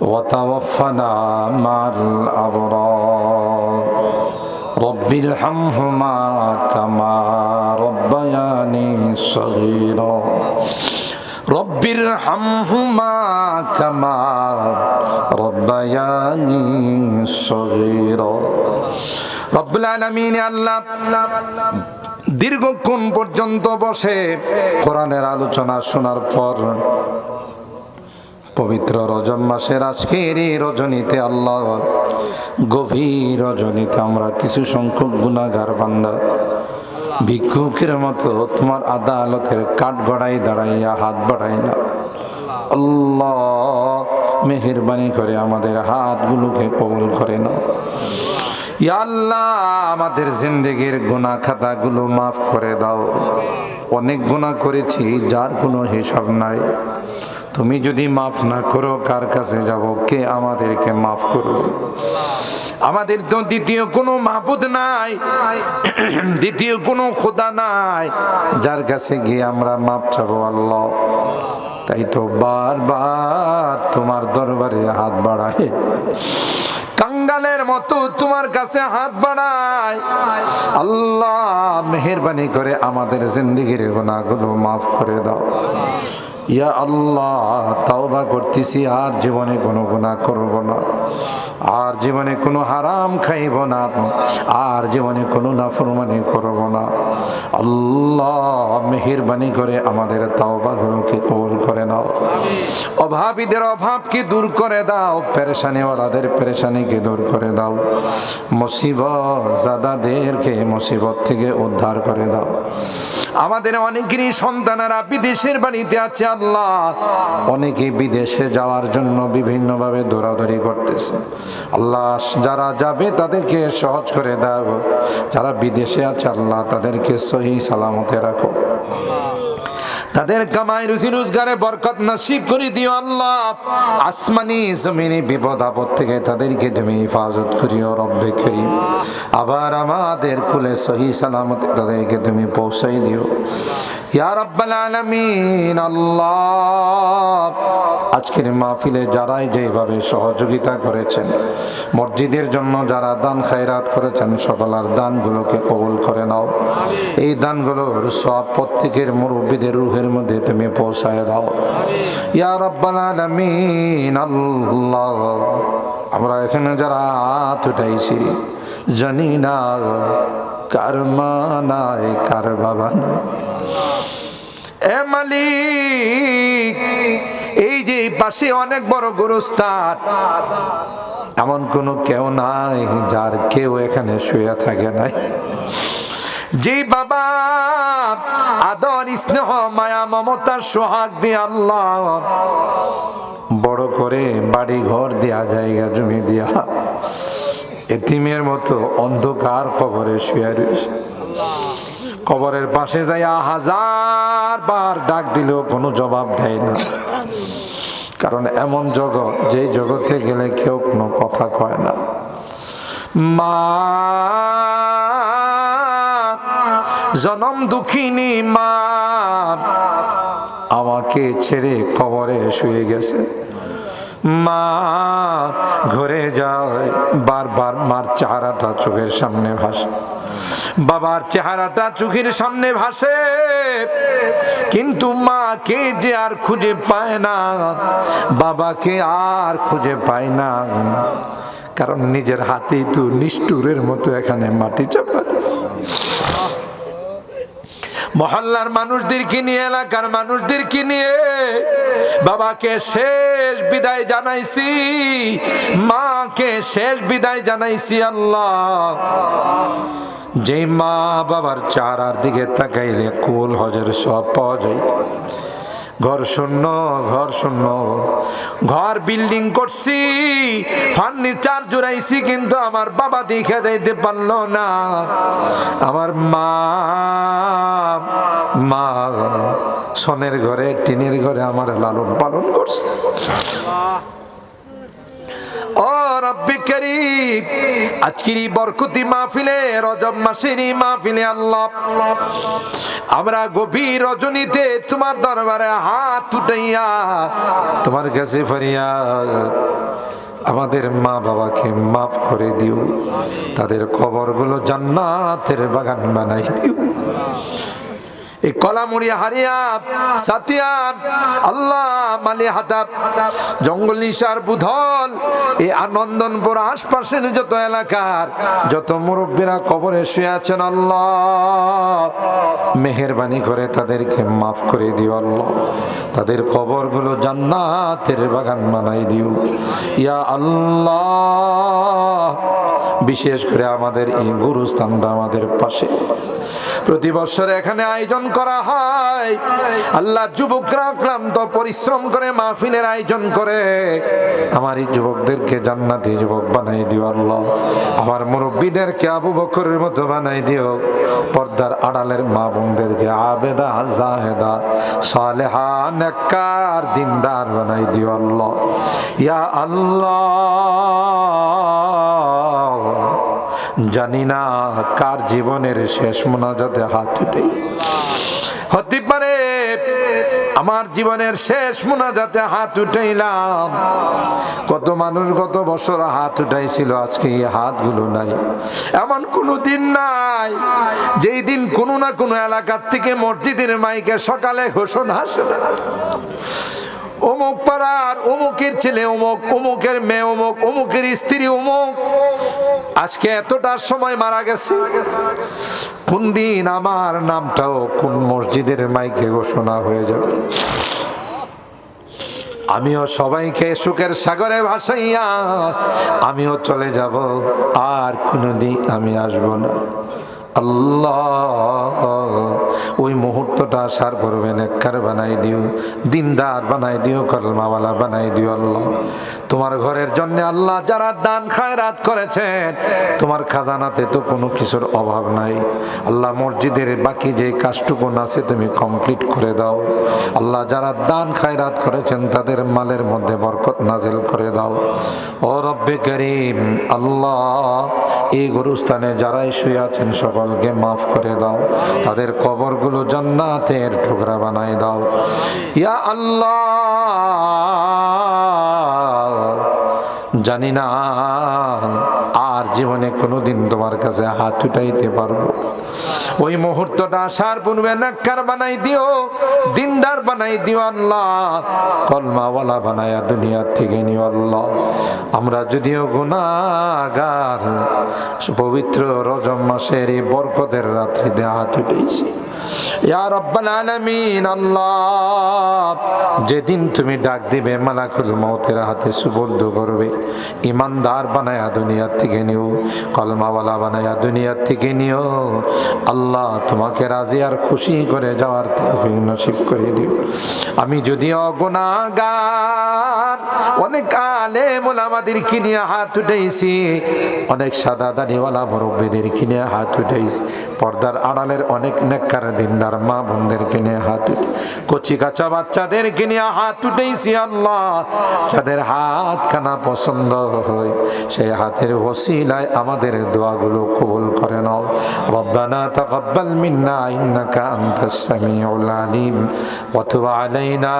وتوفنا مع الأبرار رب ارحمهما كما ربياني صغيرا رب ارحمهما كما ربياني صغيرا رب العالمين আল্লাহ দীর্ঘক্ষণ পর্যন্ত বসে কোরআনের আলোচনা শোনার পর পবিত্র রজব মাসের আজকের এই রজনীতে আল্লাহ গভীর রজনীতে আমরা কিছু সংখ্যক গুণাগার বান্দা, ভিক্ষুকের মতো তোমার আদালতের কাঠ গড়াই দাঁড়াইয়া হাত বাড়াই না আল্লাহ মেহরবানি করে আমাদের হাতগুলোকে কবল করে না আল্লাহ, আমাদের জিন্দগির গুণা খাতাগুলো মাফ করে দাও। অনেক গুণা করেছি, যার কোনো হিসাব নাই। তুমি যদি মাফ না করো, কার কাছে যাব? কে আমাদেরকে মাফ করবে? আমাদের তো দ্বিতীয় কোনো মাহবুদ নাই। দ্বিতীয় কোনো খোদা নাই। যার কাছে গিয়ে আমরা মাপ চাবো আল্লাহ। তাই তো বারবার তোমার দরবারে হাত বাড়ায়। কাঙ্গালের মতো তোমার কাছে হাত বাড়ায়। আল্লাহ মেহরবানি করে আমাদের জিন্দিগির গুণাগুলো মাফ করে দাও। ইয়া আল্লাহ, তাওবা করতেছি, আর জীবনে কোনো গুণা করব না। আর জীবনে কোনো হারাম খাইব না। আর জীবনে কোনো নাফরমানি করব না। আল্লাহ মেহরবানি করে আমাদের তাওবাগুলোকে কবুল করে নাও। অভাবীদের অভাবকে দূর করে দাও। পেরেশানিওয়ালাদের পেরেশানিকে দূর করে দাও। মুসিবত জাদাদেরকে মুসিবত থেকে উদ্ধার করে দাও। আমাদের অনেকেরই সন্তানেরা বিদেশের বাড়িতে আছে, আল্লাহ। অনেকে বিদেশে যাওয়ার জন্য বিভিন্নভাবে দৌড়াদৌড়ি করতেছে। আল্লাহ, যারা যাবে তাদেরকে সহজ করে দাও। যারা বিদেশে আছে, আল্লাহ, তাদেরকে সহি সালামতে রাখো। তাদের কামাই, রুজি রোজগারে বরকত নসিব করে দিও আল্লাহ। আসমানি জমিনে বিপদ আপদ থেকে তাদেরকে তুমি হেফাজত করিও রব্বে করি আবার আমাদের কুলে সহি সালামতে তাদেরকে তুমি পৌঁছাই দিও। আজকের মাহফিলে যারাই যেভাবে সহযোগিতা করেছেন, মসজিদের জন্য যারা দান খায়রাত করেছেন, সকলার দানগুলোকে কবুল করে নাও। এই দানগুলোর সব প্রত্যেকের মুরব্বীদের রুহের মধ্যে তুমি পৌঁছায় দাও। আল্লাহ। আমরা এখানে যারা হাত উঠাইছি, জানি না কার মা নাই, কার বাবা নাই। এ এই যে পাশে অনেক বড় গুরুস্থান। এমন কোনো কেউ নাই যার কেউ এখানে শুয়ে থাকে নাই। যে বাবা আদর, স্নেহ, মায়া মমতার সোহাগ দিয়ে আল্লাহ বড় করে বাড়ি ঘর দেয়া, জায়গা জমি দিয়া, এতিমের মতো অন্ধকার কবরে শুয়ে রয়েছে। কবরের পাশে যাইয়া হাজার বার ডাক দিলেও কোনো জবাব দেয় না। কারণ এমন জগৎ যে জগতে গেলে কেউ কোনো কথা কয় না। মা জনম দুঃখিনী মা, আমাকে ছেড়ে কবরে শুয়ে গেছে। মা, ঘরে যায়। বারবার মার চেহারাটা চোখের সামনে ভাসে। বাবার চেহারাটা চোখের সামনে ভাসে। কিন্তু মাকে যে আর খুঁজে পায় না, বাবাকে আর খুঁজে পায় না। কারণ নিজের হাতেই তো নিষ্ঠুরের মতো এখানে মাটি চাপা মহল্লার মানুষদেরকে নিয়ে, এলাকার মানুষদেরকে নিয়ে বাবাকে শেষ বিদায় জানাইছি, মাকে শেষ বিদায় জানাইছি আল্লাহ। যে মা বাবার চারার দিকে তাকাইলে কুল হজের সব পাওয়া যায়। ঘর শূন্য ঘর শূন্য। ঘর বিল্ডিং করছি ফার্নিচার জোড়াইছি, কিন্তু আমার বাবা দেখা যাইতে পারল না। আমার মা মা, সনের ঘরে, টিনের ঘরে আমার লালন পালন করছে। রজব মাসের আমরা গভীর রজনীতে তোমার দরবারে হাত উঠাইয়া তোমার কাছে ফরিয়া আমাদের মা বাবাকে মাফ করে দিও, তাদের খবরগুলো জান্নাতের বাগান বানাই দিও। এই কলামুড়ি হারিয়া, সাতিয়া, আল্লাহ মালি হাতাব, জঙ্গল নিশার বুধল, এই আনন্দনপুর আশপাশের যত এলাকার, যত মুরব্বীরা কবরে শুয়ে আছেন আল্লাহ, মেহরবানি করে তাদেরকে মাফ করে দিও আল্লাহ। তাদের কবরগুলো জান্নাতের বাগান বানাই দিও। ইয়া আল্লাহ, বিশেষ করে আমাদের এই গুরুস্থানটা আমাদের পাশে। প্রতি বছর এখানে আয়োজন করা হয়। আল্লাহ যুবকরা ক্লান্ত, পরিশ্রম করে মাহফিলের আয়োজন করে। আমার এই যুবকদেরকে জান্নাতি যুবক বানাই দিও আল্লাহ। আমার মুরব্বীদেরকে আবু বকরের মতো বানাই দিও। পর্দার আড়ালের মা বোনদেরকে আবেদা, জাহেদা, সালেহা, নেককার, দিনদার বানাই দিও আল্লাহ। ইয়া আল্লাহ জানি না কার জীবনের শেষ মোনাজাতে হাত উঠে। হতে পারে আমার জীবনের শেষ মোনাজাতে হাত উঠাইলাম। কত মানুষ গত বছর হাত উঠাইছিল, আজকে এই হাতগুলো নাই। এমন কোনো দিন নাই, যেই দিন কোনো না কোনো এলাকার থেকে মসজিদের মাইকে সকালে ঘোষণা আসে না। অমুক পাড়ার অমুকের ছেলে অমুক, অমুকের মেয়ে অমুক, অমুকের স্ত্রী অমুক। আজকে এতটার সময় মারা গেছে। কোন দিন আমার নামটাও কোন মসজিদের মাইকে ঘোষণা হয়ে যাবে। আমিও সবাইকে সুখের সাগরে ভাসাইয়া আমিও চলে যাব, আর কোনোদিন আমি আসব না। আল্লাহ। ওই মুহূর্তটা আসার পড়বে নেককার বানাই দিও, দিনদার বানাই দিও, কলমাওয়ালা বানাই দিও আল্লাহ। তোমার ঘরের জন্য আল্লাহ যারা দান খায়রাত করেছেন, তোমার খাজানাতে তো কোনো কিছুর অভাব নাই। আল্লাহ মসজিদের বাকি যে কাজটুকুন আছে তুমি কমপ্লিট করে দাও। আল্লাহ যারা দান খায়রাত করেছেন, তাদের মালের মধ্যে বরকত নাজেল করে দাও। ও রব্বে করিম, আল্লাহ, এই গরুস্থানে যারাই শুয়ে আছেন সকলকে মাফ করে দাও। তাদের কবরগুলো জান্নাতের টুকরা বানাই দাও। ইয়া আল্লাহ জানি না আর জীবনে কোনো দিন তোমার কাছে হাত উঠাইতে পারব ওই মুহূর্তটা আসার পূর্বে নাক্কার বানাই দিও, দিনদার বানাই দিও আল্লাহ। কলমাওয়ালা বানায়া দুনিয়ার থেকে নিও আল্লাহ। আমরা যদিও গুণাগার পবিত্র রজম মাসের এই বরকতের রাত্রিতে হাত উঠেছি যেদিন তুমি ডাক দিবে, মালাকুল মৌতের হাতে সুবর্দ করবে। ইমানদার বানায়া দুনিয়ার থেকে নিও, কলমাওয়ালা বানায়া দুনিয়ার থেকে নিও। আল্লাহ তোমাকে রাজি আর খুশি করে যাওয়ার তৌফিক নসিব করে দিও। আমি যদিও গুনাহগার অনেক আলে মোলামাদের কিনে হাত উঠেছি অনেক সাদা দাড়িওয়ালা মুরব্বীদের কিনে হাত উঠেছি পর্দার আড়ালের অনেক নেককার দিনদার মা বোনদের কিনে হাত উঠে, কচি কাঁচা বাচ্চাদের কিনে হাত উঠেছি আল্লাহ। যাদের হাত খানা পছন্দ হয়, সেই হাতের ওসিলায় আমাদের দোয়াগুলো কবুল করে নাও। রব্বানা তাকাব্বাল মিন্না, ইন্নাকা আনতাস সামিউল আলিম। ওয়া তুব আলাইনা,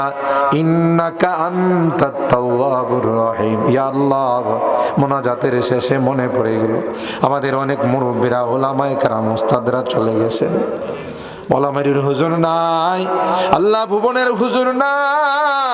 ইন্নাকা আনতাত তাওয়াবুর রহিম। ইয়া আল্লাহ, মোনাজাতের শেষে মনে পড়ে গেল। আমাদের অনেক মুরব্বীরা, ওলামায়ে কেরাম ওস্তাদরা চলে গেছেন। বলামারির হুজুর নাই আল্লাহ ভুবনের হুজুর নাই।